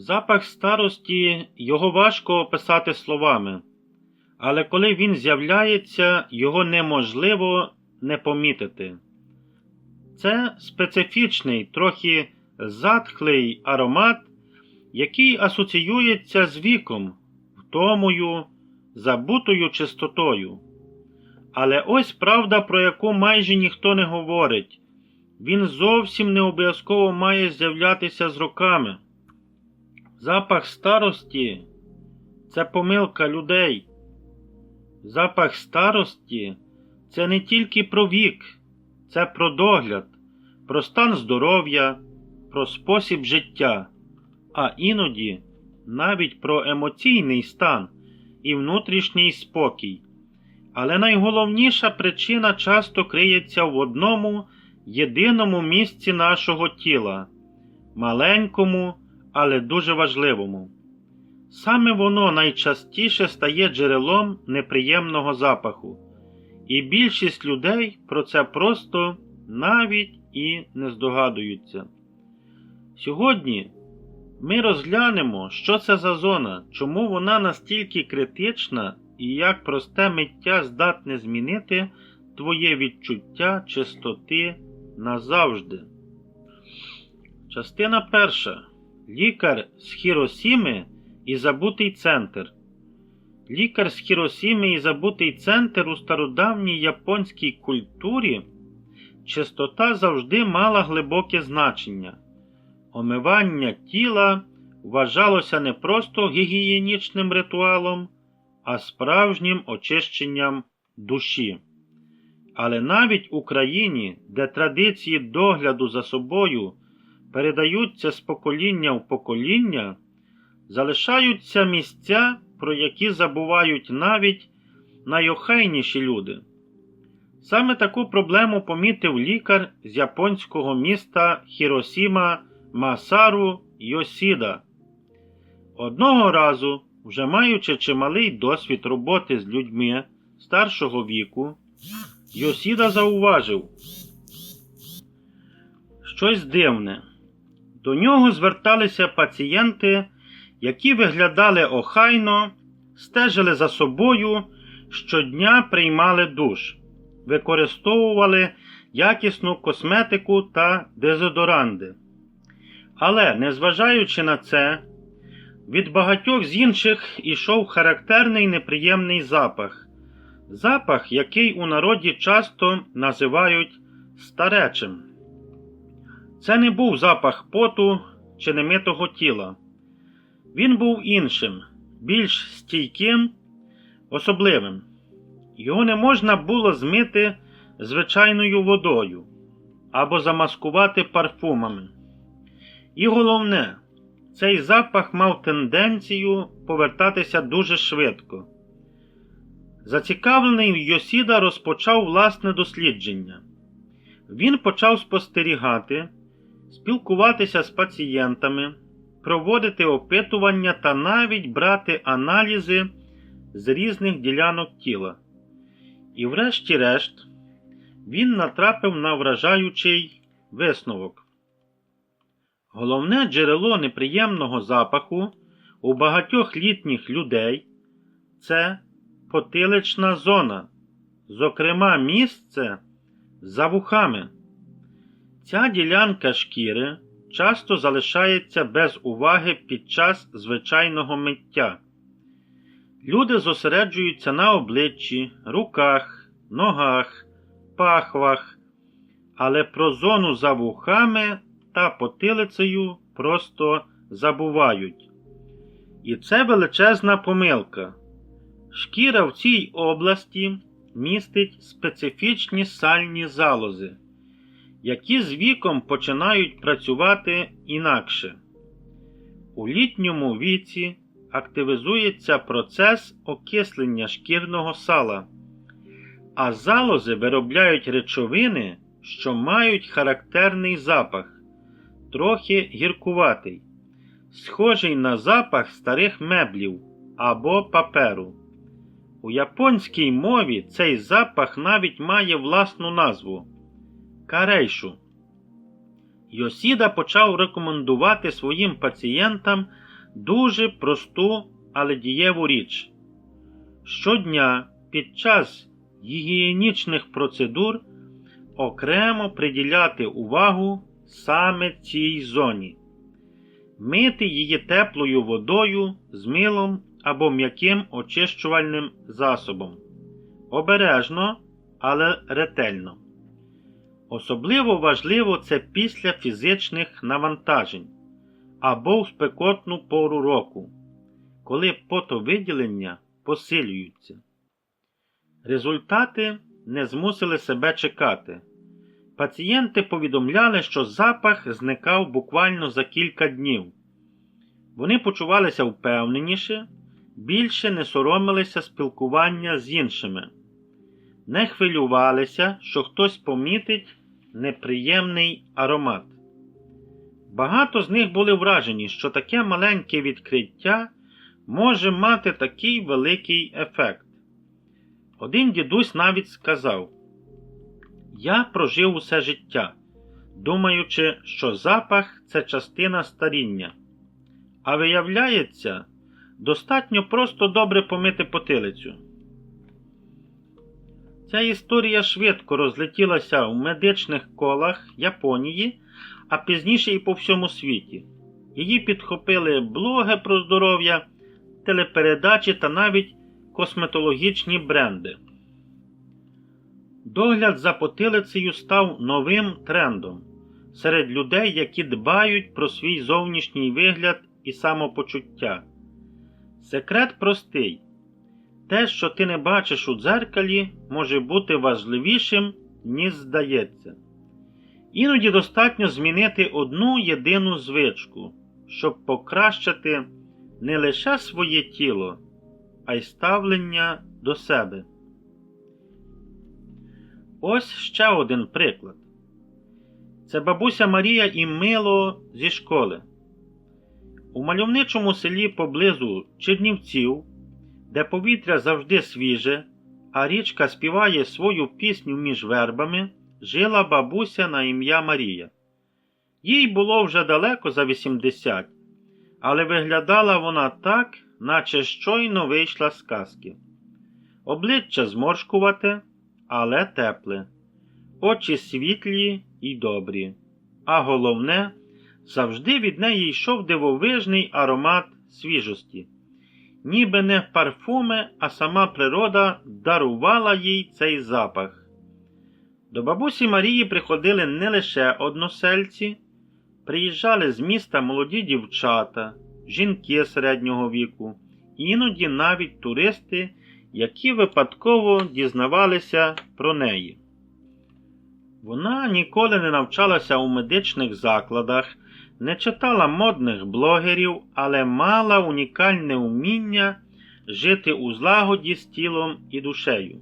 Запах старості його важко описати словами, але коли він з'являється, його неможливо не помітити. Це специфічний, трохи затхлий аромат, який асоціюється з віком, втомою, забутою чистотою. Але ось правда, про яку майже ніхто не говорить. Він зовсім не обов'язково має з'являтися з роками. Запах старості це помилка людей. Запах старості це не тільки про вік, це про догляд, про стан здоров'я, про спосіб життя, а іноді навіть про емоційний стан і внутрішній спокій. Але найголовніша причина часто криється в одному єдиному місці нашого тіла маленькому, але дуже важливому. Саме воно найчастіше стає джерелом неприємного запаху, і більшість людей про це просто навіть і не здогадуються. Сьогодні ми розглянемо, що це за зона, чому вона настільки критична і як просте миття здатне змінити твоє відчуття чистоти назавжди. Частина перша. Лікар з Хіросіми і забутий центр. Лікар з Хіросіми і забутий центр у стародавній японській культурі чистота завжди мала глибоке значення. Омивання тіла вважалося не просто гігієнічним ритуалом, а справжнім очищенням душі. Але навіть у країні, де традиції догляду за собою передаються з покоління в покоління, залишаються місця, про які забувають навіть найохайніші люди. Саме таку проблему помітив лікар з японського міста Хіросіма Масару Йосіда. Одного разу, вже маючи чималий досвід роботи з людьми старшого віку, Йосіда зауважив щось дивне. До нього зверталися пацієнти, які виглядали охайно, стежили за собою, щодня приймали душ, використовували якісну косметику та дезодоранди. Але, незважаючи на це, від багатьох з інших ішов характерний неприємний запах, запах, який у народі часто називають старечим. Це не був запах поту чи немитого тіла. Він був іншим, більш стійким, особливим. Його не можна було змити звичайною водою або замаскувати парфумами. І головне, цей запах мав тенденцію повертатися дуже швидко. Зацікавлений Йосіда розпочав власне дослідження. Він почав спостерігати спілкуватися з пацієнтами, проводити опитування та навіть брати аналізи з різних ділянок тіла. І, врешті-решт, він натрапив на вражаючий висновок. Головне джерело неприємного запаху у багатьох літніх людей це потилична зона, зокрема місце за вухами. Ця ділянка шкіри часто залишається без уваги під час звичайного миття. Люди зосереджуються на обличчі, руках, ногах, пахвах, але про зону за вухами та потилицею просто забувають. І це величезна помилка. Шкіра в цій області містить специфічні сальні залози які з віком починають працювати інакше. У літньому віці активізується процес окислення шкірного сала, а залози виробляють речовини, що мають характерний запах, трохи гіркуватий, схожий на запах старих меблів або паперу. У японській мові цей запах навіть має власну назву Карейшу. Йосіда почав рекомендувати своїм пацієнтам дуже просту, але дієву річ. Щодня під час гігієнічних процедур окремо приділяти увагу саме цій зоні, мити її теплою водою з милом або м'яким очищувальним засобом. Обережно, але ретельно. Особливо важливо це після фізичних навантажень або в спекотну пору року, коли потовиділення посилюються. Результати не змусили себе чекати. Пацієнти повідомляли, що запах зникав буквально за кілька днів. Вони почувалися впевненіше, більше не соромилися спілкування з іншими, не хвилювалися, що хтось помітить неприємний аромат. Багато з них були вражені, що таке маленьке відкриття може мати такий великий ефект. Один дідусь навіть сказав: Я прожив усе життя, думаючи, що запах це частина старіння. А виявляється, достатньо просто добре помити потилицю. Ця історія швидко розлетілася в медичних колах Японії, а пізніше і по всьому світі. Її підхопили блоги про здоров'я, телепередачі та навіть косметологічні бренди. Догляд за потилицею став новим трендом серед людей, які дбають про свій зовнішній вигляд і самопочуття. Секрет простий. Те, що ти не бачиш у дзеркалі, може бути важливішим, ніж здається. Іноді достатньо змінити одну єдину звичку, щоб покращити не лише своє тіло, а й ставлення до себе. Ось ще один приклад. Це бабуся Марія і Мило зі школи. У мальовничому селі поблизу Чернівців, де повітря завжди свіже, а річка співає свою пісню між вербами, жила бабуся на ім'я Марія. Їй було вже далеко за 80, але виглядала вона так, наче щойно вийшла з казки. Обличчя зморшкувате, але тепле, очі світлі і добрі, а головне, завжди від неї йшов дивовижний аромат свіжості. Ніби не парфуми, а сама природа дарувала їй цей запах. До бабусі Марії приходили не лише односельці, приїжджали з міста молоді дівчата, жінки середнього віку, іноді навіть туристи, які випадково дізнавалися про неї. Вона ніколи не навчалася у медичних закладах, не читала модних блогерів, але мала унікальне уміння жити у злагоді з тілом і душею.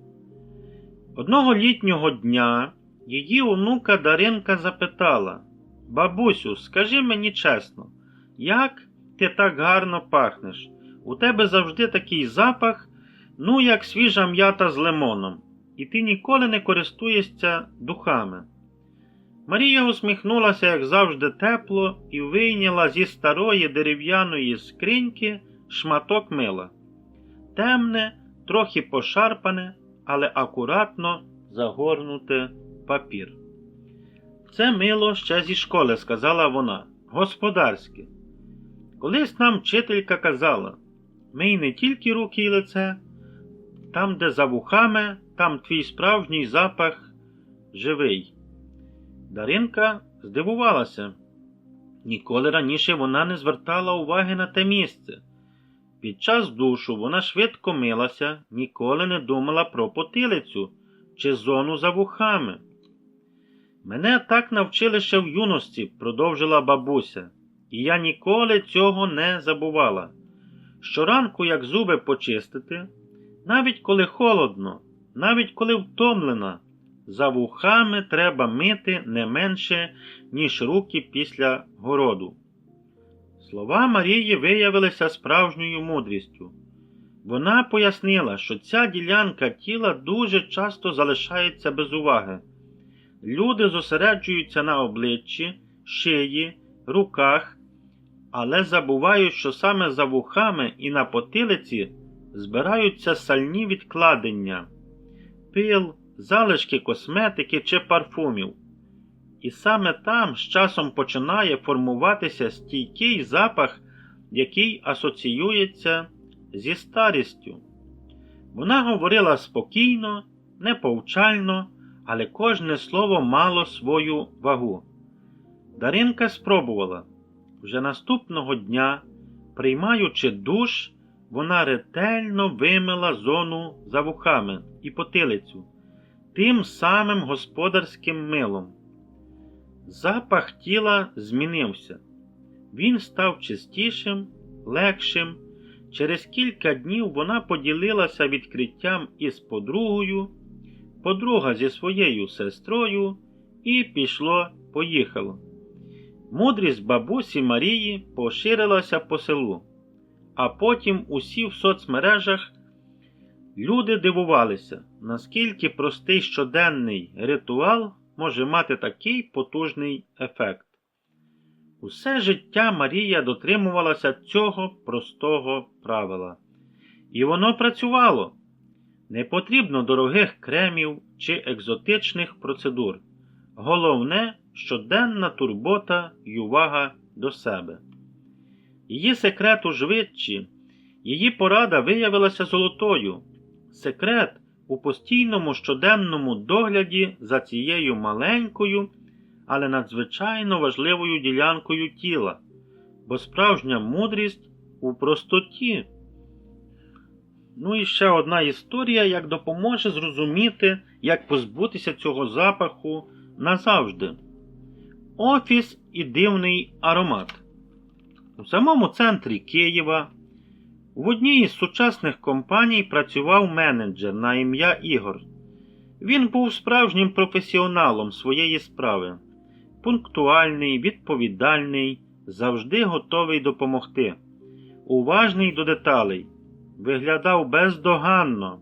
Одного літнього дня її онука Даринка запитала Бабусю, скажи мені чесно, як ти так гарно пахнеш? У тебе завжди такий запах, ну як свіжа м'ята з лимоном, і ти ніколи не користуєшся духами. Марія усміхнулася, як завжди, тепло, і вийняла зі старої дерев'яної скриньки шматок мила. Темне, трохи пошарпане, але акуратно загорнуте папір. Це мило ще зі школи, сказала вона, господарське. Колись нам вчителька казала мий не тільки руки і лице, там, де за вухами, там твій справжній запах живий. Даринка здивувалася. Ніколи раніше вона не звертала уваги на те місце. Під час душу вона швидко милася, ніколи не думала про потилицю чи зону за вухами. Мене так навчили ще в юності, продовжила бабуся, і я ніколи цього не забувала. Щоранку, як зуби почистити, навіть коли холодно, навіть коли втомлена, за вухами треба мити не менше, ніж руки після городу. Слова Марії виявилися справжньою мудрістю. Вона пояснила, що ця ділянка тіла дуже часто залишається без уваги. Люди зосереджуються на обличчі, шиї, руках, але забувають, що саме за вухами і на потилиці збираються сальні відкладення, пил, залишки косметики чи парфумів. І саме там з часом починає формуватися стійкий запах, який асоціюється зі старістю. Вона говорила спокійно, неповчально, але кожне слово мало свою вагу. Даринка спробувала. Вже наступного дня, приймаючи душ, вона ретельно вимила зону за вухами і потилицю тим самим господарським милом. Запах тіла змінився. Він став чистішим, легшим. Через кілька днів вона поділилася відкриттям із подругою, подруга зі своєю сестрою, і пішло, поїхало. Мудрість бабусі Марії поширилася по селу, а потім усі в соцмережах люди дивувалися, наскільки простий щоденний ритуал може мати такий потужний ефект. Усе життя Марія дотримувалася цього простого правила. І воно працювало. Не потрібно дорогих кремів чи екзотичних процедур. Головне щоденна турбота й увага до себе. Її секрет у жвидчі, її порада виявилася золотою. Секрет у постійному щоденному догляді за цією маленькою, але надзвичайно важливою ділянкою тіла, бо справжня мудрість у простоті. Ну і ще одна історія, як допоможе зрозуміти, як позбутися цього запаху назавжди. Офіс і дивний аромат. У самому центрі Києва в одній із сучасних компаній працював менеджер на ім'я Ігор. Він був справжнім професіоналом своєї справи, пунктуальний, відповідальний, завжди готовий допомогти, уважний до деталей, виглядав бездоганно,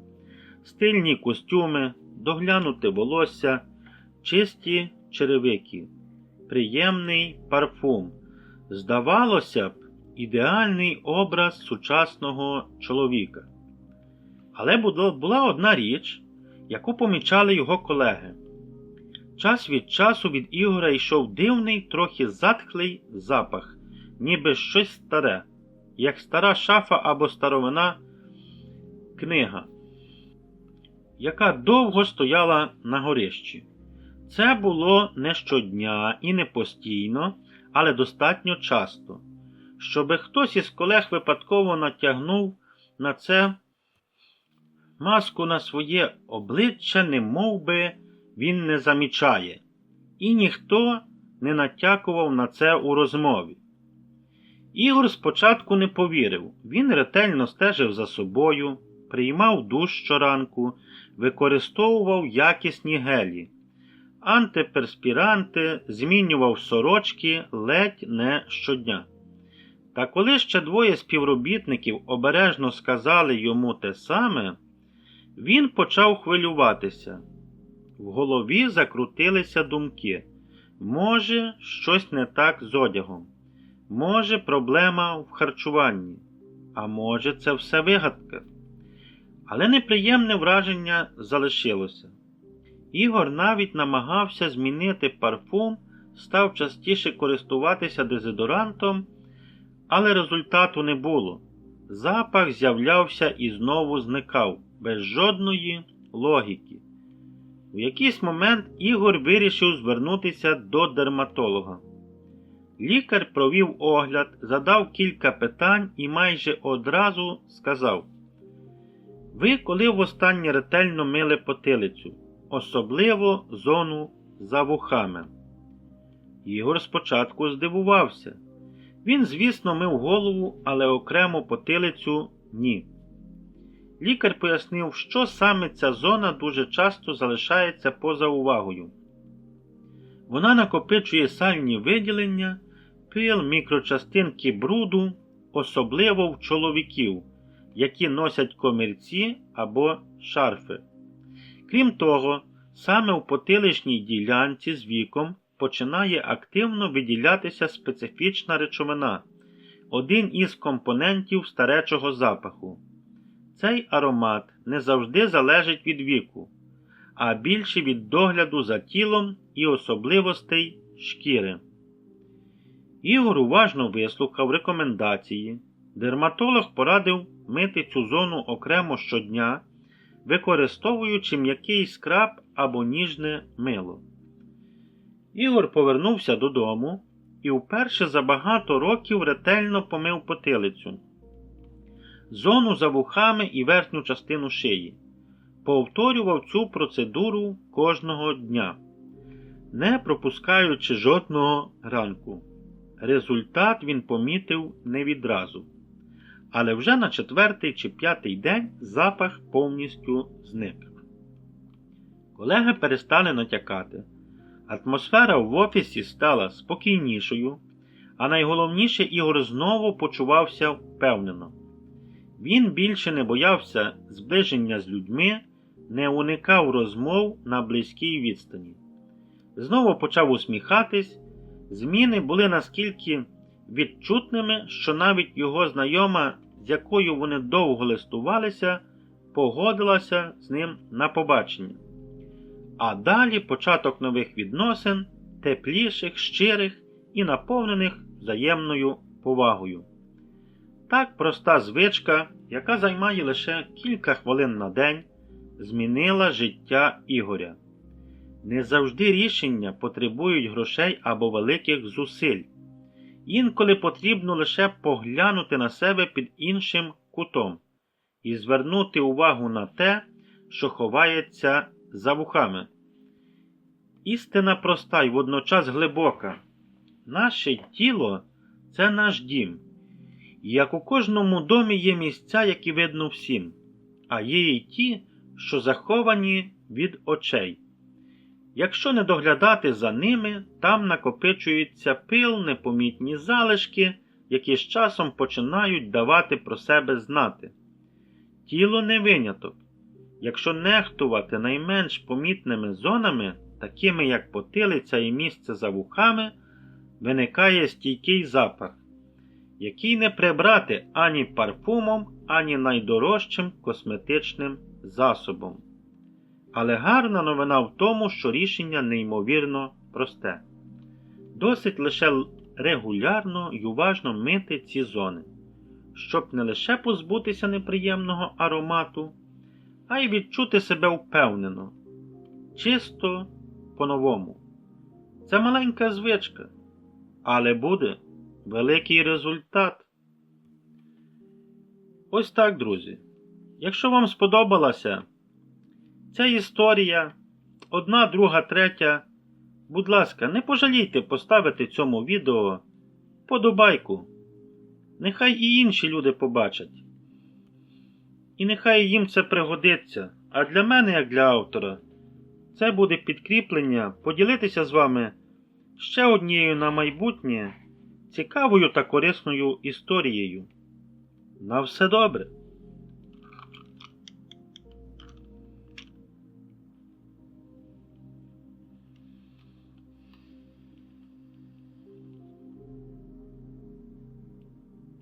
стильні костюми, доглянуте волосся, чисті черевики, приємний парфум. Здавалося б, ідеальний образ сучасного чоловіка. Але була одна річ, яку помічали його колеги. Час від часу від Ігора йшов дивний, трохи затхлий запах, ніби щось старе, як стара шафа або старовина книга, яка довго стояла на горищі. Це було не щодня і не постійно, але достатньо часто щоби хтось із колег випадково натягнув на це маску на своє обличчя, не би він не замічає, і ніхто не натякував на це у розмові. Ігор спочатку не повірив, він ретельно стежив за собою, приймав душ щоранку, використовував якісні гелі, антиперспіранти, змінював сорочки ледь не щодня. Та коли ще двоє співробітників обережно сказали йому те саме, він почав хвилюватися. В голові закрутилися думки. Може, щось не так з одягом. Може, проблема в харчуванні, а може, це все вигадка. Але неприємне враження залишилося. Ігор навіть намагався змінити парфум, став частіше користуватися дезодорантом але результату не було. Запах з'являвся і знову зникав, без жодної логіки. У якийсь момент Ігор вирішив звернутися до дерматолога. Лікар провів огляд, задав кілька питань і майже одразу сказав: Ви коли востаннє ретельно мили потилицю, особливо зону за вухами. Ігор спочатку здивувався. Він, звісно, мив голову, але окремо потилицю ні. Лікар пояснив, що саме ця зона дуже часто залишається поза увагою. Вона накопичує сальні виділення, пил, мікрочастинки бруду, особливо в чоловіків, які носять комірці або шарфи. Крім того, саме в потиличній ділянці з віком починає активно виділятися специфічна речовина, один із компонентів старечого запаху. Цей аромат не завжди залежить від віку, а більше від догляду за тілом і особливостей шкіри. Ігор уважно вислухав рекомендації. Дерматолог порадив мити цю зону окремо щодня, використовуючи м'який скраб або ніжне мило. Ігор повернувся додому і вперше за багато років ретельно помив потилицю, зону за вухами і верхню частину шиї. Повторював цю процедуру кожного дня, не пропускаючи жодного ранку. Результат він помітив не відразу. Але вже на четвертий чи п'ятий день запах повністю зник. Колеги перестали натякати. Атмосфера в офісі стала спокійнішою, а найголовніше Ігор знову почувався впевнено. Він більше не боявся зближення з людьми, не уникав розмов на близькій відстані. Знову почав усміхатись, зміни були наскільки відчутними, що навіть його знайома, з якою вони довго листувалися, погодилася з ним на побачення. А далі початок нових відносин, тепліших, щирих і наповнених взаємною повагою. Так проста звичка, яка займає лише кілька хвилин на день, змінила життя Ігоря. Не завжди рішення потребують грошей або великих зусиль. Інколи потрібно лише поглянути на себе під іншим кутом і звернути увагу на те, що ховається за вухами. Істина проста й водночас глибока. Наше тіло це наш дім. Як у кожному домі є місця, які видно всім, а є і ті, що заховані від очей. Якщо не доглядати за ними, там накопичується пил, непомітні залишки, які з часом починають давати про себе знати. Тіло не виняток. Якщо нехтувати найменш помітними зонами, такими як потилиця і місце за вухами, виникає стійкий запах, який не прибрати ані парфумом, ані найдорожчим косметичним засобом. Але гарна новина в тому, що рішення неймовірно просте. Досить лише регулярно й уважно мити ці зони, щоб не лише позбутися неприємного аромату, а й відчути себе впевнено, чисто по-новому. Це маленька звичка, але буде великий результат. Ось так, друзі. Якщо вам сподобалася ця історія, одна, друга, третя, будь ласка, не пожалійте поставити цьому відео подобайку. Нехай і інші люди побачать. І нехай їм це пригодиться. А для мене, як для автора, це буде підкріплення поділитися з вами ще однією на майбутнє цікавою та корисною історією. На все добре!